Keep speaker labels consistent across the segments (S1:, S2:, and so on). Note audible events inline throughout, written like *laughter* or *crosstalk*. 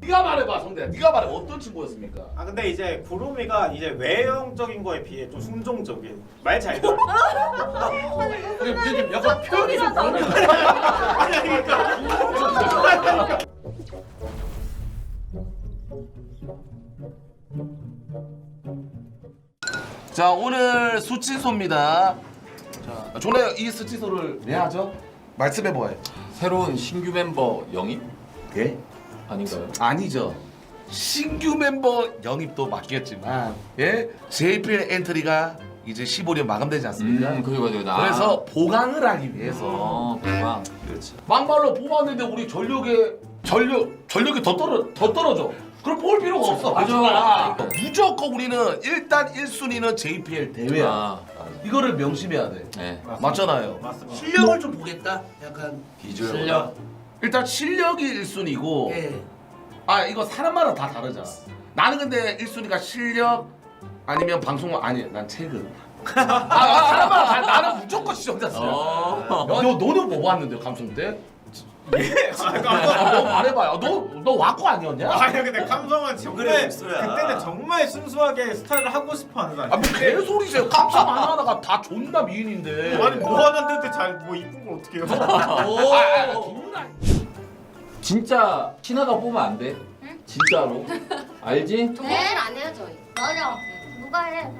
S1: 네가 말해봐 성대. 네가 말해 어떤 친구였습니까?
S2: 아 근데 이제 구름이가 이제 외형적인 거에 비해 좀 순종적인 말 잘 들어.
S1: 근데 지금 약간 표현이 좀 다르네. 자 오늘 수치소입니다. 자 존에 이 수치소를 왜 하죠? 말씀해 보아요.
S3: 새로운 신규 멤버 영입
S1: 예?
S3: 아닌가요?
S1: 아니죠. 신규 멤버 영입도 맞겠지만 예 JPL 엔트리가 이제 15년 마감되지 않습니까?
S3: 음, 그게 맞아요. 나.
S1: 그래서 보강을 하기 위해서
S3: 어, 그만. 그렇지.
S1: 막말로 뽑았는데 우리 전력에 전력 전력이 더 떨어 더 떨어져. 그럼 뽑을 필요가 없어.
S3: 맞아.
S1: 무조건 우리는 일단 1순위는 JPL 대회야.
S3: 아,
S1: 이거를 명심해야 돼.
S3: 네.
S1: 맞잖아요.
S2: 맞습니다.
S4: 실력을 좀 보겠다. 약간
S3: 비주얼.
S4: 실력.
S1: 일단 실력이 1순위고
S4: 예.
S1: 아 이거 사람마다 다 다르잖아. 나는 근데 1순위가 실력 아니면 방송 아니 난 체급. *laughs* 아, 아, 사람마다 다 나는 무조건 시청자 수야.
S3: 어.
S1: 야, 너 너는 뭐 봤는데 감성 때?
S2: 예. *laughs*
S1: 아, 너 말해봐요. 너너 와꾸 아니었냐?
S2: 아니 근데 감성은 정말
S4: 그래, 목소리야.
S2: 그때는 정말 순수하게 스타일을 하고 싶어 하는 사람.
S1: 아뭐 개소리세요. 감성 하나 하나가 다 존나 미인인데.
S2: 아니 뭐 하는데 잘뭐 이쁜 걸 어떻게 해요?
S4: 오.
S1: 아, 아, 존나.
S3: 진짜 신하가 뽑으면 안 돼. 진짜로. 알지?
S5: 내일 안 해요 저희. 맞아. 누가 해?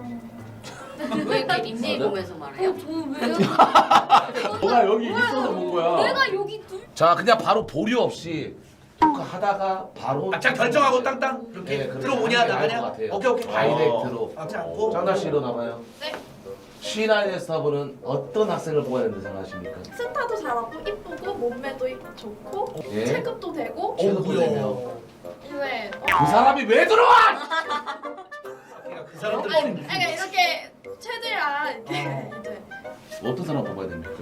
S6: 왜 이렇게
S3: 맞아?
S6: 보면서 말해요?
S5: 저 왜요? *laughs*
S3: 너가 여기 있어서 본 거야.
S5: 내가 여기 둘.
S1: 자 그냥 바로 보류 없이 토크 하다가 바로.
S4: 딱 결정하고 땅땅 이렇게
S1: 네, 그렇게
S4: 들어오냐
S1: 하는 게 나을
S4: 나가냐.
S1: 것 같아요.
S4: 오케이 오케이.
S1: 다이렉트로.
S4: 하지 않고.
S1: 장나 씨 일어나봐요.
S5: 네.
S1: C9의 스타브는 어떤 학생을 뽑아야 된다고 생각하십니까?
S7: 스타도 잘하고 이쁘고 몸매도 좋고
S1: 예.
S7: 체급도 되고
S1: 체급도 되며. 왜그 사람이 왜 들어와? *laughs*
S4: 그 사람들
S7: 아니 그러니까 이렇게 최대한 이렇게 이제
S1: 어떤 사람 뽑아야 됩니까?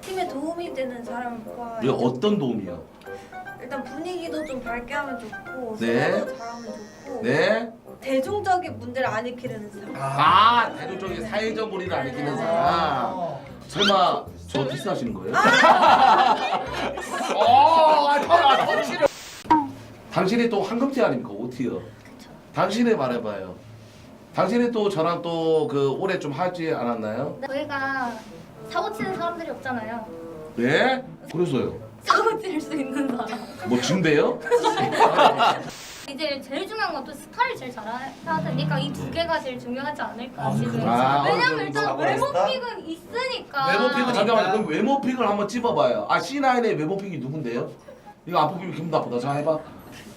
S8: 팀에 도움이 되는 사람을 뽑아야
S1: 왜 어떤 도움이요?
S8: 일단 분위기도 좀 밝게 하면 좋고
S1: 네.
S8: 소화도 잘하면 좋고
S1: 네?
S8: 대중적인 문제를 안 일으키는 사람
S1: 아 대중적인 사회적 물의를 안 일으키는 사람. 설마 저 디스하시는 거예요? 어, 아, 저, 아, 당신은 당신이 또 황금티 아닙니까? OT요. 당신이 말해봐요. 당신이 또 저랑 또그 올해 좀 하지 않았나요?
S5: 저희가 사고 치는 사람들이 없잖아요.
S1: 네? 그래서요.
S5: 사고 칠 수 있는 사람.
S1: 뭐 준대요? *laughs*
S5: 이제 제일 중요한 건 또 스타를 제일 잘해야 되니까 이 두 개가 제일 중요하지 않을까 지금.
S1: 아,
S5: 왜냐면
S1: 어느
S5: 일단
S1: 정도
S5: 외모
S4: 스타?
S5: 픽은 있으니까.
S4: 외모 픽은
S1: 잠깐만요. 그럼 외모 픽을 한번 찝어봐요. 아 C9의 외모 픽이 누군데요? 이거 안 뽑히면 기분 나쁘다. 자 해봐.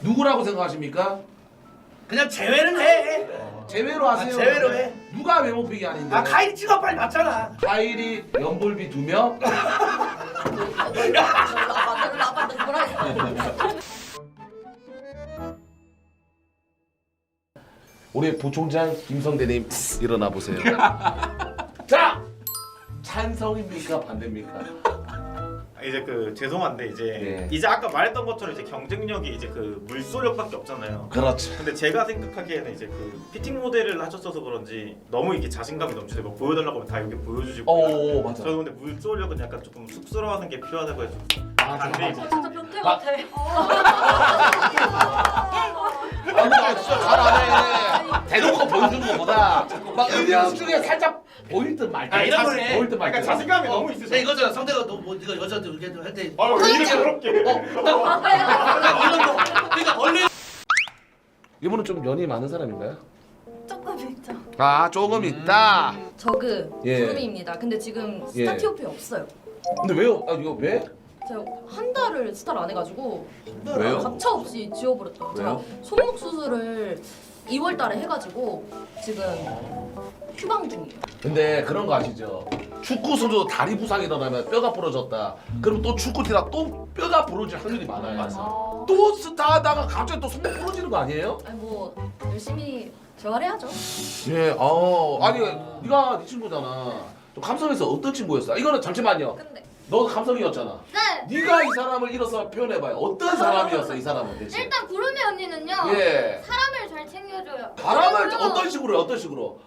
S1: 누구라고 생각하십니까?
S4: 그냥 제외를 해.
S1: 제외로 하세요.
S4: 아, 제외로 해.
S1: 누가 외모 픽이 아닌데?
S4: 아 카이리 찍어 빨리 맞잖아.
S1: 카일이 연볼비 두 명. *laughs* 우리 부총장 김성대님 일어나 보세요. *laughs* 자 찬성입니까 반대입니까?
S2: 이제 그 죄송한데 이제
S1: 네.
S2: 이제 아까 말했던 것처럼 이제 경쟁력이 이제 그 물소력밖에 없잖아요.
S1: 그렇죠.
S2: 근데 제가 생각하기에는 이제 그 피팅 모델을 하셨어서 그런지 너무 이게 자신감이 넘치고 뭐 보여달라고 하면 다 여기 보여주시고
S1: 오 맞아.
S2: 저는 근데 물소력은 약간 조금 쑥스러워하는 게 필요하다고 해서
S1: 맞아.
S2: 안 돼.
S1: 맞아.
S5: 진짜 변태 같아.
S1: 아, 나 진짜 잘하네. 대놓고 보여주는 것보다 막 음영 중에 살짝 보일 듯 말 듯.
S4: 아, 이런 걸 해.
S1: 보일
S2: 약간
S1: 듯.
S2: 자신감이 너무
S4: 근데
S2: 있으세요.
S4: 이거잖아. 상대가 너뭐 네가 여자한테 이렇게 할 때.
S2: 아, 왜 이렇게 부럽게?
S4: 그러니까 원래
S1: 이분은 좀 연이 많은 사람인가요?
S8: 조금 있죠
S1: 아 조금 있다.
S6: 저그
S1: 예.
S6: 구름입니다. 근데 지금
S1: 예.
S6: 스타 티오피 없어요.
S1: 근데 왜요? 아 이거 왜?
S6: 제가 한 달을 스타를 안 해가지고
S1: 왜요?
S6: 가차 없이 지워버렸죠. 제가
S1: 왜요?
S6: 손목 수술을 2월 달에 해가지고 지금 휴방 중이에요.
S1: 근데 그런 거 아시죠? 축구 선수 다리 부상이 일어나면 뼈가 부러졌다. 그럼 또 축구 뛰다 또 뼈가 부러질 확률이 많아요.
S6: 아,
S1: 또 스타 하다가 갑자기 또 손목 부러지는 거 아니에요?
S6: 아니 뭐 열심히 재활해야죠.
S1: 예, 어, 아니, 네가 네 친구잖아. 좀 감성에서 어떤 친구였어? 이거는 잠시만요.
S6: 근데
S1: 너 감성이었잖아.
S5: 네.
S1: 네가 이 사람을 잃어서 표현해봐요. 어떤 사람이었어, 이 사람은 대체?
S5: 일단 구름이 언니는요.
S1: 예.
S5: 사람을 잘 챙겨줘요.
S1: 바람을
S5: 그리고
S1: 어떤 식으로, 해, 어떤 식으로?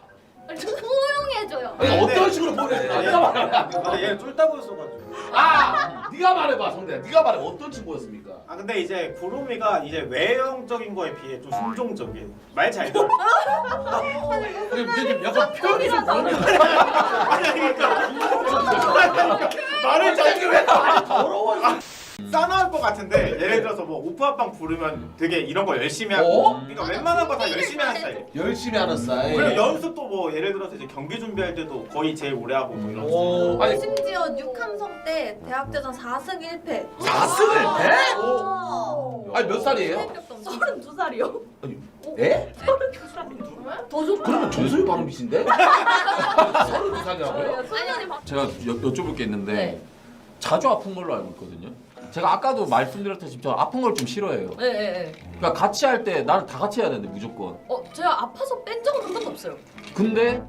S5: 포용해줘요.
S1: 아니 어떤 식으로 보내지나? 네가 말해봐.
S2: 근데 얘는 쫄다고 했어가지고.
S1: 아, 네가 말해봐, 성대. 네가 말해. 어떤 친구였습니까?
S2: 아 근데 이제 구름이가 이제 외형적인 거에 비해 좀 순종적인 말 잘 들어.
S4: 근데 좀 약간 표현이 좀 그런
S2: 아니 그러니까 말을 잘
S1: 말이 더러워?
S2: 싸나울 것 같은데 예를 들어서 뭐 오프아빵 부르면 되게 이런 거 열심히 하고
S1: 어?
S2: 그러니까 웬만한 거 다 열심히 하는 스타일.
S1: 열심히 하는 스타일.
S2: 그리고 연습도 뭐 예를 들어서 이제 경기 준비할 때도 거의 제일 오래 하고 뭐 이런.
S1: 오, 아니
S8: 심지어 육함성 때 대학대전 4승 1패.
S1: 4승을 해?
S8: 오.
S1: 아니 몇 살이에요?
S6: 32살이요?
S1: 예?
S6: 더 좋다.
S1: 그러면 전소희 발음이신데? *laughs* 서른 두 살이라고요?
S3: 제가 여, 여쭤볼 게 있는데
S6: 네.
S3: 자주 아픈 걸로 알고 있거든요. 제가 아까도 말씀드렸다시피 저 아픈 걸 좀 싫어해요.
S6: 네, 네, 네.
S3: 그러니까 같이 할 때 나는 다 같이 해야 되는데 무조건.
S6: 어, 제가 아파서 뺀 적은 한 번도 없어요.
S3: 근데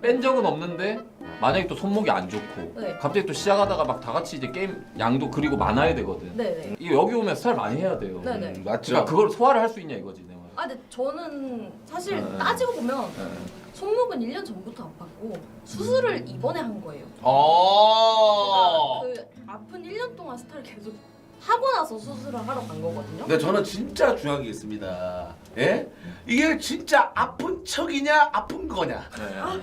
S3: 뺀 적은 없는데 만약에 또 손목이 안 좋고
S6: 네.
S3: 갑자기 또 시작하다가 막 다 같이 이제 게임 양도 그리고 많아야 되거든.
S6: 네, 네.
S3: 이거 여기 오면 스타일 많이 해야 돼요.
S6: 네, 네.
S1: 음, 맞죠.
S3: 그러니까 그걸 소화를 할 수 있냐 이거지 내 말.
S6: 아, 근데 저는 사실
S3: 네.
S6: 따지고 보면
S3: 네.
S6: 손목은 1년 전부터 아팠고 수술을 이번에 한 거예요.
S1: 어.
S6: 그러니까 그 아픈 1년 동안 스타를 계속 하고 나서 수술을 하러 간 거거든요.
S1: 근데 저는 진짜 중요한 게 있습니다. 예? 이게 진짜 아픈 척이냐 아픈 거냐.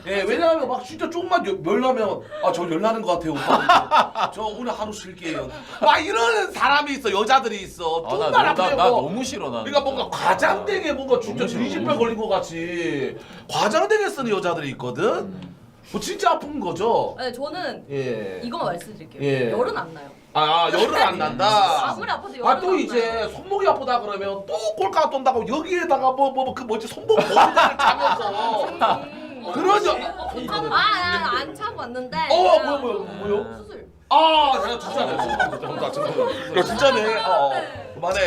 S3: 네.
S1: 예, 왜냐하면 막 진짜 조금만 열- 열나면 아저 열나는 것 같아요 오빠. *laughs* 저 오늘 하루 쉴게요. 막 이러는 사람이 있어 여자들이 있어.
S3: 아, 나,
S1: 좀만
S3: 나, 나,
S1: 아프면
S3: 나
S1: 뭐
S3: 너무 싫어 나.
S1: 그러니까 뭔가 과장되게 뭔가 진짜
S3: 너무 싫어,
S1: 뒤집발
S3: 너무
S1: 걸린 것 같이 과장되게 쓰는 여자들이 있거든.
S3: 음.
S1: 뭐 진짜 아픈 거죠.
S6: 네, 저는
S1: 예.
S6: 이거만 말씀드릴게요.
S1: 예.
S6: 열은 안 나요.
S1: 아 열은 안 난다. *laughs*
S6: 아무리 아파도 열은 아또안
S1: 이제
S6: 나요.
S1: 손목이 아프다 그러면 또 꼴까가 떤다고 여기에다가 뭐 뭐 그 뭐지 손목 차면서 그런 여
S6: 아, 아, 안 차고 왔는데.
S1: 어 뭐야 뭐야 뭐요?
S6: 수술.
S1: 아 내가 진짜네 죄송합니다 야 진짜네 어, 어. 그만해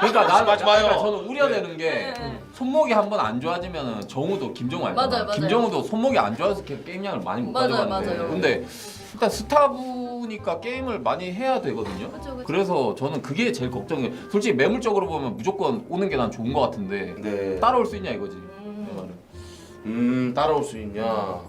S3: 그러니까 난
S1: 하지 마요.
S3: 그러니까 저는 우려되는 게
S6: 네.
S3: 손목이 한 번 안 좋아지면은 정우도 김정우 알잖아.
S6: 맞아요, 맞아요.
S3: 김정우도 손목이 안 좋아서 게- 게임량을 많이 못
S6: 맞아요,
S3: 가져가는데.
S6: 맞아요.
S3: 근데 일단 스타부니까 게임을 많이 해야 되거든요.
S6: 그쵸, 그쵸.
S3: 그래서 저는 그게 제일 걱정이에요. 솔직히 매물적으로 보면 무조건 오는 게 난 좋은 것 같은데
S1: 네.
S3: 따라올 수 있냐 이거지.
S6: 음.
S3: 내 말은.
S1: 음 따라올 수 있냐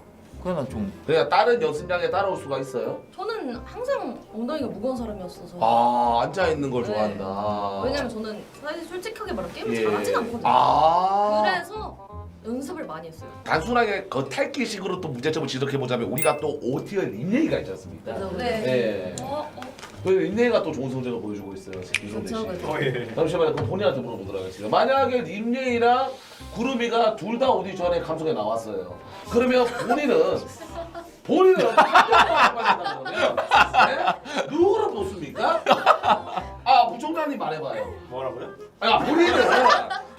S3: 그래 난좀
S1: 그냥 다른 연습장에 따라올 수가 있어요?
S6: 저는 항상 엉덩이가 무거운 사람이었어서.
S1: 아 앉아 있는 걸
S6: 네.
S1: 좋아한다
S6: 왜냐면 저는 사실 솔직하게 말하면 게임을
S1: 예.
S6: 잘하진 않거든요.
S1: 아
S6: 그래서 연습을 많이 했어요.
S1: 단순하게 겉핥기식으로 또 문제점을 지적해 보자면 우리가 또 OT의 린네이가 있지 않습니까?
S6: 그래서
S8: 네.
S1: 예.
S6: 어, 어.
S1: 그 린네이가 또 좋은 성적을 보여주고 있어요. 이성대 씨.
S6: 그쵸, 그쵸.
S2: 어, 예.
S1: 잠시만요. 그럼 본인한테 물어보도록 하겠습니다. 만약에 림예이랑 구름이가 둘 다 오디션에 감독에 나왔어요. 그러면 본인은 본인은 그러면 네? 누구를 뽑습니까? 아 부총장님 말해봐요.
S2: 뭐라고요?
S1: 아 본인은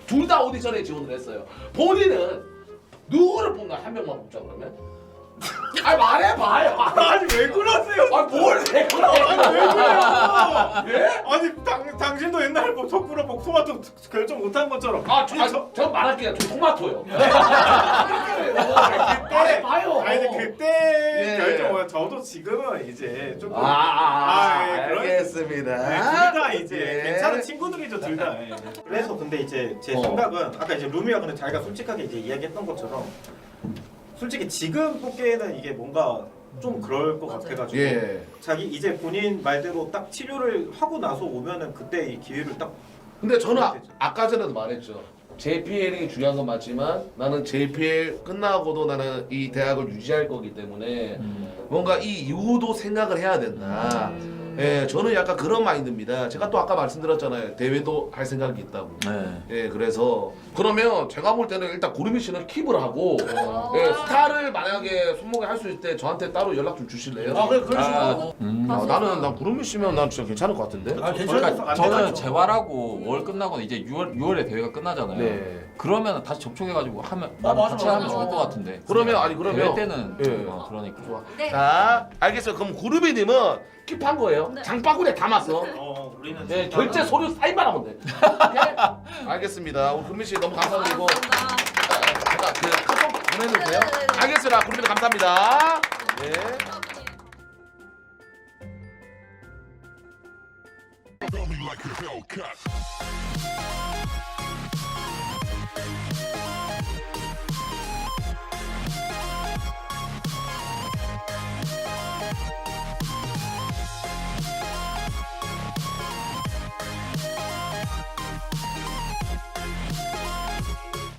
S1: 둘 다 오디션에 지원을 했어요. 본인은 누구를 뽑나 한 명만 뽑자 그러면? *laughs* 아 말해봐요.
S2: 아니 왜 그러세요?
S1: 아뭘 내 그래? 예?
S2: 아니 당, 당신도 옛날에 뭐 덕구랑 뭐 토마토 결정 못한 것처럼
S1: 아, 저, 저, 저 말할게요. 저 토마토요. *laughs*
S2: 그때
S1: 말해봐요.
S2: 아니 근데 그때
S1: 예.
S2: 결정 저도 지금은 이제 조금
S1: 아, 아, 아,
S2: 아, 예, 그런-
S1: 알겠습니다.
S2: 네, 둘다 이제
S1: 예.
S2: 괜찮은 친구들이죠 둘 다. 예. 그래서 근데 이제 제
S1: 어.
S2: 생각은 아까 이제 루미가 근데 자기가 솔직하게 이제 이야기했던 것처럼 솔직히 지금 뽑기에는 이게 뭔가 좀 그럴 것
S6: 맞아요.
S2: 같아가지고
S1: 예.
S2: 자기 이제 본인 말대로 딱 치료를 하고 나서 오면은 그때 이 기회를 딱
S1: 근데 저는 아, 아까 전에도 말했죠. JPL이 중요한 건 맞지만 나는 JPL 끝나고도 나는 이 대학을 유지할 거기 때문에 뭔가 이 이후도 생각을 해야 된다.
S6: 음.
S1: 예, 저는 약간 그런 마인드입니다. 제가 또 아까 말씀드렸잖아요. 대회도 할 생각이 있다고.
S3: 네.
S1: 예, 그래서 그러면 제가 볼 때는 일단 고르미 씨는 킵을 하고 예, 스타를 만약에 손목에 할 수 있을 때 저한테 따로 연락 좀 주실래요?
S4: 아 그래 그럴 수
S3: 아,
S4: 있고.
S3: 음.
S1: 아, 나는 난 구름이 씨면 난 진짜 괜찮을 것 같은데.
S4: 아 괜찮아.
S3: 그러니까
S2: 안
S3: 저는. 재활하고 월 끝나고 이제 6월 6월에 대회가 끝나잖아요.
S1: 네.
S3: 그러면 다시 접촉해가지고 하면
S4: 아, 맞아,
S3: 같이
S4: 맞아,
S3: 하면 좋을
S6: 맞아.
S3: 것 같은데.
S1: 그러면 아니 그러면
S3: 대회 때는
S1: 예.
S3: 좀, 어, 그러니까.
S1: 좋아.
S8: 네.
S1: 자, 알겠어요. 그럼 구름이님은 킵한 거예요.
S6: 네.
S1: 장바구니에 담았어. *laughs*
S2: 어 우리는
S1: 네,
S2: 진짜-
S1: 결제 서류 사인만 하면 돼. 오케이? *laughs* 알겠습니다. 우리 구름이 씨 너무 감사드리고
S6: 감사합니다.
S1: 제가 그 카톡 보내주세요.
S6: 네네네네.
S1: 알겠습니다. 구름이 감사합니다. 네.
S9: Feel me like a Hellcat.